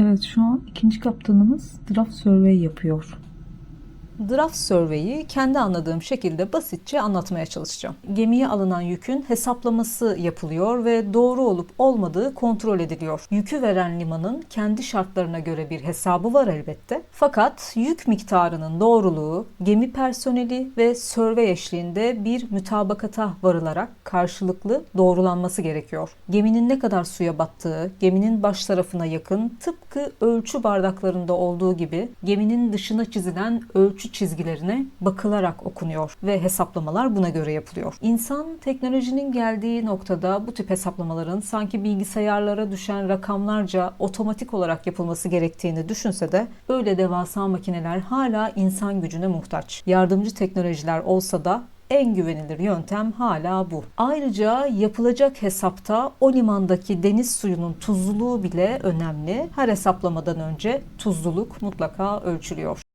Evet şu an ikinci kaptanımız draft survey yapıyor. Draft Survey'i kendi anladığım şekilde basitçe anlatmaya çalışacağım. Gemiye alınan yükün hesaplaması yapılıyor ve doğru olup olmadığı kontrol ediliyor. Yükü veren limanın kendi şartlarına göre bir hesabı var elbette. Fakat yük miktarının doğruluğu gemi personeli ve survey eşliğinde bir mütabakata varılarak karşılıklı doğrulanması gerekiyor. Geminin ne kadar suya battığı, geminin baş tarafına yakın tıpkı ölçü bardaklarında olduğu gibi geminin dışına çizilen ölçü çizgilerine bakılarak okunuyor ve hesaplamalar buna göre yapılıyor. İnsan teknolojinin geldiği noktada bu tip hesaplamaların sanki bilgisayarlara düşen rakamlarca otomatik olarak yapılması gerektiğini düşünse de öyle devasa makineler hala insan gücüne muhtaç. Yardımcı teknolojiler olsa da en güvenilir yöntem hala bu. Ayrıca yapılacak hesapta o limandaki deniz suyunun tuzluluğu bile önemli. Her hesaplamadan önce tuzluluk mutlaka ölçülüyor.